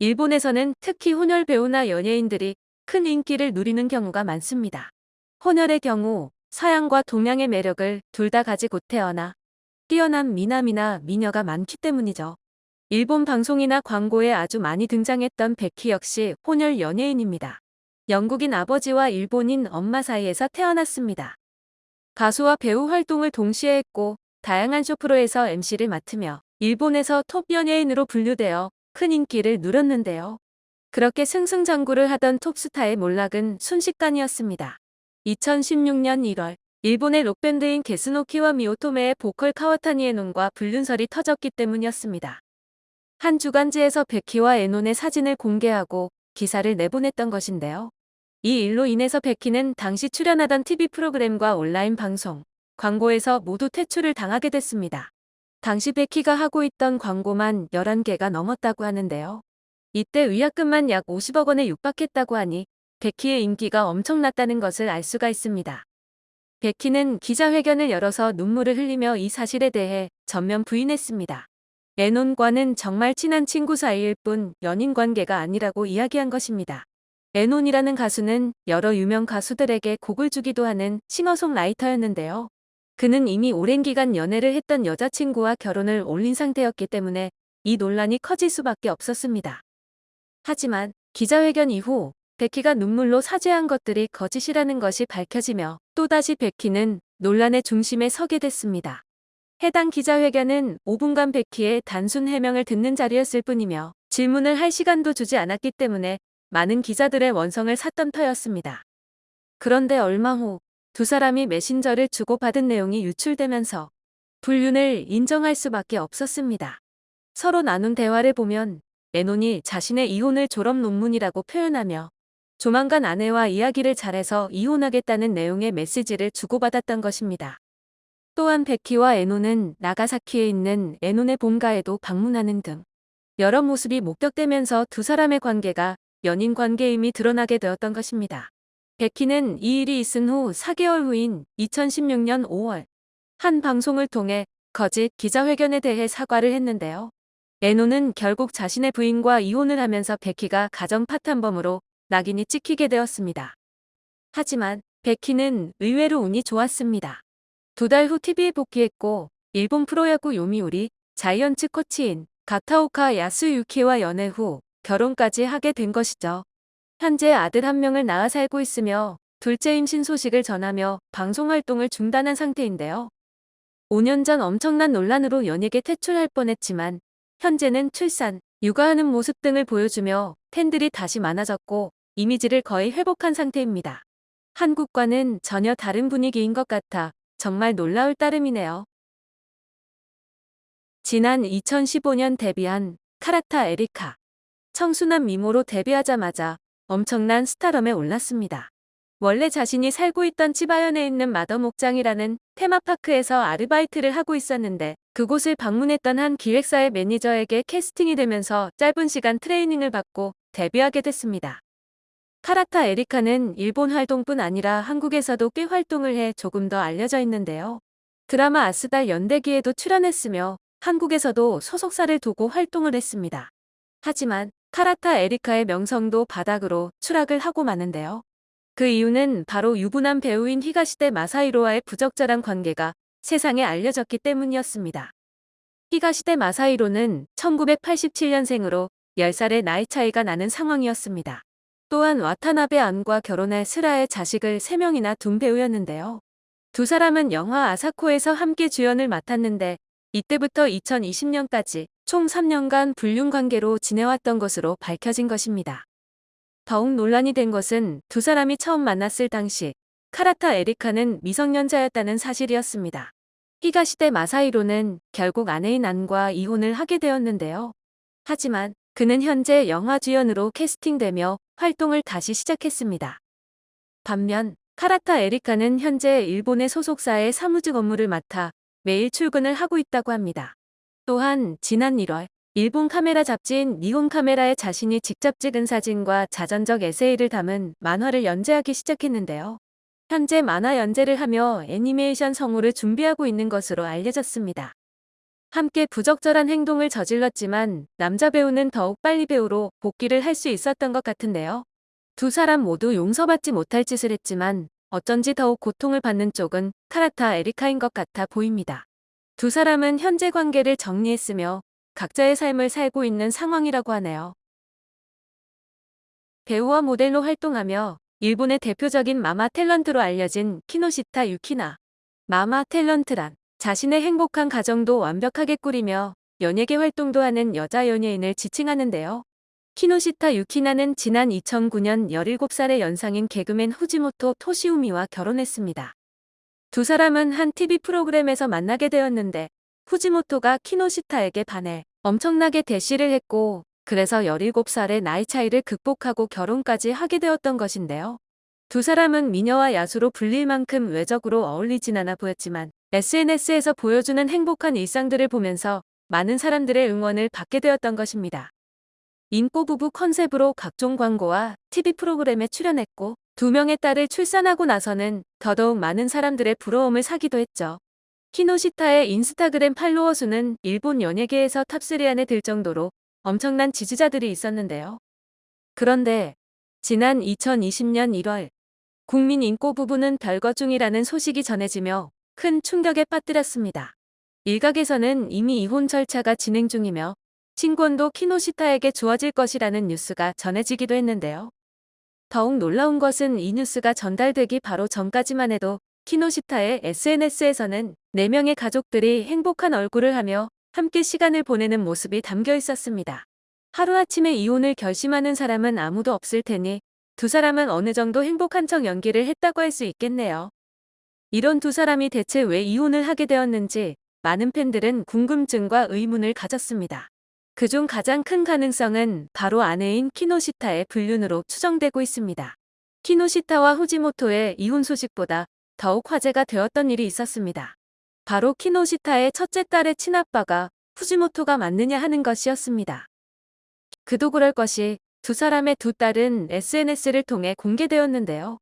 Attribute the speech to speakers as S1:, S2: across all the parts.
S1: 일본에서는 특히 혼혈 배우나 연예인들이 큰 인기를 누리는 경우가 많습니다. 혼혈의 경우 서양과 동양의 매력을 둘 다 가지고 태어나 뛰어난 미남이나 미녀가 많기 때문이죠. 일본 방송이나 광고에 아주 많이 등장했던 베키 역시 혼혈 연예인입니다. 영국인 아버지와 일본인 엄마 사이에서 태어났습니다. 가수와 배우 활동을 동시에 했고 다양한 쇼프로에서 MC를 맡으며 일본에서 톱 연예인으로 분류되어 큰 인기를 누렸는데요. 그렇게 승승장구를 하던 톱스타의 몰락은 순식간이었습니다. 2016년 1월 일본의 록밴드인 게스노키와 미오토메의 보컬 카와타니 에논과 불륜설이 터졌기 때문이었습니다. 한 주간지에서 베키와 에논의 사진을 공개하고 기사를 내보냈던 것인데요. 이 일로 인해서 베키는 당시 출연하던 TV 프로그램과 온라인 방송, 광고에서 모두 퇴출을 당하게 됐습니다. 당시 베키가 하고 있던 광고만 11개가 넘었다고 하는데요. 이때 위약금만 약 50억 원에 육박했다고 하니 베키의 인기가 엄청났다는 것을 알 수가 있습니다. 베키는 기자회견을 열어서 눈물을 흘리며 이 사실에 대해 전면 부인했습니다. 에논과는 정말 친한 친구 사이일 뿐 연인 관계가 아니라고 이야기한 것입니다. 에논이라는 가수는 여러 유명 가수들에게 곡을 주기도 하는 싱어송라이터였는데요. 그는 이미 오랜 기간 연애를 했던 여자친구와 결혼을 올린 상태였기 때문에 이 논란이 커질 수밖에 없었습니다. 하지만 기자회견 이후 베키가 눈물로 사죄한 것들이 거짓이라는 것이 밝혀지며 또다시 베키는 논란의 중심에 서게 됐습니다. 해당 기자회견은 5분간 베키의 단순 해명을 듣는 자리였을 뿐이며 질문을 할 시간도 주지 않았기 때문에 많은 기자들의 원성을 샀던 터였습니다. 그런데 얼마 후 두 사람이 메신저를 주고받은 내용이 유출되면서 불륜을 인정할 수밖에 없었습니다. 서로 나눈 대화를 보면 에논이 자신의 이혼을 졸업 논문이라고 표현하며 조만간 아내와 이야기를 잘해서 이혼하겠다는 내용의 메시지를 주고받았던 것입니다. 또한 베키와 에논은 나가사키에 있는 에논의 본가에도 방문하는 등 여러 모습이 목격되면서 두 사람의 관계가 연인 관계임이 드러나게 되었던 것입니다. 베키는 이 일이 있은 후 4개월 후인 2016년 5월 한 방송을 통해 거짓 기자회견에 대해 사과를 했는데요. 에노는 결국 자신의 부인과 이혼을 하면서 베키가 가정 파탄범으로 낙인이 찍히게 되었습니다. 하지만 베키는 의외로 운이 좋았습니다. 두 달 후 TV에 복귀했고 일본 프로야구 요미우리 자이언츠 코치인 가타오카 야스유키와 연애 후 결혼까지 하게 된 것이죠. 현재 아들 한 명을 낳아 살고 있으며 둘째 임신 소식을 전하며 방송 활동을 중단한 상태인데요. 5년 전 엄청난 논란으로 연예계 퇴출할 뻔했지만 현재는 출산, 육아하는 모습 등을 보여주며 팬들이 다시 많아졌고 이미지를 거의 회복한 상태입니다. 한국과는 전혀 다른 분위기인 것 같아 정말 놀라울 따름이네요. 지난 2015년 데뷔한 카라타 에리카. 청순한 미모로 데뷔하자마자 엄청난 스타덤에 올랐습니다. 원래 자신이 살고 있던 치바현에 있는 마더 목장이라는 테마파크에서 아르바이트를 하고 있었는데 그곳을 방문했던 한 기획사의 매니저에게 캐스팅이 되면서 짧은 시간 트레이닝을 받고 데뷔하게 됐습니다. 카라타 에리카는 일본 활동뿐 아니라 한국에서도 꽤 활동을 해 조금 더 알려져 있는데요. 드라마 아스달 연대기에도 출연했으며 한국에서도 소속사를 두고 활동을 했습니다. 하지만 카라타 에리카의 명성도 바닥으로 추락을 하고 마는데요. 그 이유는 바로 유부남 배우인 히가시대 마사히로와의 부적절한 관계가 세상에 알려졌기 때문이었습니다. 히가시대 마사히로는 1987년생으로 10살의 나이 차이가 나는 상황이었습니다. 또한 와타나베 안과 결혼할 스라의 자식을 3명이나 둔 배우였는데요. 두 사람은 영화 아사코에서 함께 주연을 맡았는데 이때부터 2020년까지 총 3년간 불륜 관계로 지내왔던 것으로 밝혀진 것입니다. 더욱 논란이 된 것은 두 사람이 처음 만났을 당시 카라타 에리카는 미성년자였다는 사실이었습니다. 히가 시대 마사히로는 결국 아내인 안과 이혼을 하게 되었는데요. 하지만 그는 현재 영화 주연으로 캐스팅되며 활동을 다시 시작했습니다. 반면 카라타 에리카는 현재 일본의 소속사의 사무직 업무를 맡아 매일 출근을 하고 있다고 합니다. 또한 지난 1월 일본 카메라 잡지인 니혼 카메라에 자신이 직접 찍은 사진과 자전적 에세이를 담은 만화를 연재하기 시작했는데요. 현재 만화 연재를 하며 애니메이션 성우를 준비하고 있는 것으로 알려졌습니다. 함께 부적절한 행동을 저질렀지만 남자 배우는 더욱 빨리 배우로 복귀를 할 수 있었던 것 같은데요. 두 사람 모두 용서받지 못할 짓을 했지만 어쩐지 더욱 고통을 받는 쪽은 카라타 에리카인 것 같아 보입니다. 두 사람은 현재 관계를 정리했으며 각자의 삶을 살고 있는 상황이라고 하네요. 배우와 모델로 활동하며 일본의 대표적인 마마 탤런트로 알려진 키노시타 유키나. 마마 탤런트란 자신의 행복한 가정도 완벽하게 꾸리며 연예계 활동도 하는 여자 연예인을 지칭하는데요. 키노시타 유키나는 지난 2009년 17살의 연상인 개그맨 후지모토 토시우미와 결혼했습니다. 두 사람은 한 TV 프로그램에서 만나게 되었는데 후지모토가 키노시타에게 반해 엄청나게 대시를 했고 그래서 17살의 나이 차이를 극복하고 결혼까지 하게 되었던 것인데요. 두 사람은 미녀와 야수로 불릴 만큼 외적으로 어울리진 않아 보였지만 SNS에서 보여주는 행복한 일상들을 보면서 많은 사람들의 응원을 받게 되었던 것입니다. 인꼬 부부 컨셉으로 각종 광고와 TV 프로그램에 출연했고 두 명의 딸을 출산하고 나서는 더더욱 많은 사람들의 부러움을 사기도 했죠. 키노시타의 인스타그램 팔로워 수는 일본 연예계에서 탑3 안에 들 정도로 엄청난 지지자들이 있었는데요. 그런데 지난 2020년 1월 국민 인꼬 부부는 별거 중이라는 소식이 전해지며 큰 충격에 빠뜨렸습니다. 일각에서는 이미 이혼 절차가 진행 중이며 친권도 키노시타에게 주어질 것이라는 뉴스가 전해지기도 했는데요. 더욱 놀라운 것은 이 뉴스가 전달되기 바로 전까지만 해도 키노시타의 SNS에서는 4명의 가족들이 행복한 얼굴을 하며 함께 시간을 보내는 모습이 담겨 있었습니다. 하루아침에 이혼을 결심하는 사람은 아무도 없을 테니 두 사람은 어느 정도 행복한 척 연기를 했다고 할 수 있겠네요. 이런 두 사람이 대체 왜 이혼을 하게 되었는지 많은 팬들은 궁금증과 의문을 가졌습니다. 그중 가장 큰 가능성은 바로 아내인 키노시타의 불륜으로 추정되고 있습니다. 키노시타와 후지모토의 이혼 소식보다 더욱 화제가 되었던 일이 있었습니다. 바로 키노시타의 첫째 딸의 친아빠가 후지모토가 맞느냐 하는 것이었습니다. 그도 그럴 것이 두 사람의 두 딸은 SNS를 통해 공개되었는데요.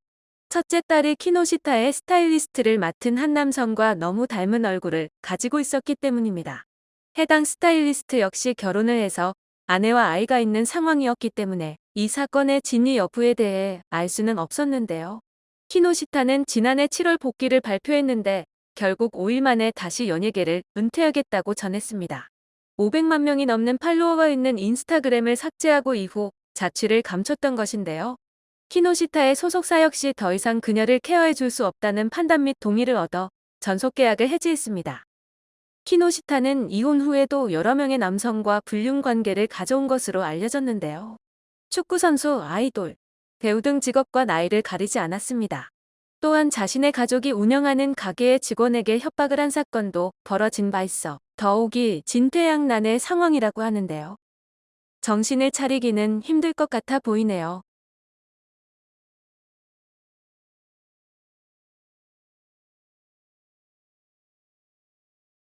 S1: 첫째 딸이 키노시타의 스타일리스트를 맡은 한 남성과 너무 닮은 얼굴을 가지고 있었기 때문입니다. 해당 스타일리스트 역시 결혼을 해서 아내와 아이가 있는 상황이었기 때문에 이 사건의 진위 여부에 대해 알 수는 없었는데요. 키노시타는 지난해 7월 복귀를 발표했는데 결국 5일 만에 다시 연예계를 은퇴하겠다고 전했습니다. 500만 명이 넘는 팔로워가 있는 인스타그램을 삭제하고 이후 자취를 감췄던 것인데요. 키노시타의 소속사 역시 더 이상 그녀를 케어해 줄 수 없다는 판단 및 동의를 얻어 전속 계약을 해지했습니다. 키노시타는 이혼 후에도 여러 명의 남성과 불륜 관계를 가져온 것으로 알려졌는데요. 축구선수, 아이돌, 배우 등 직업과 나이를 가리지 않았습니다. 또한 자신의 가족이 운영하는 가게의 직원에게 협박을 한 사건도 벌어진 바 있어 더욱이 진퇴양난의 상황이라고 하는데요. 정신을 차리기는 힘들 것 같아 보이네요.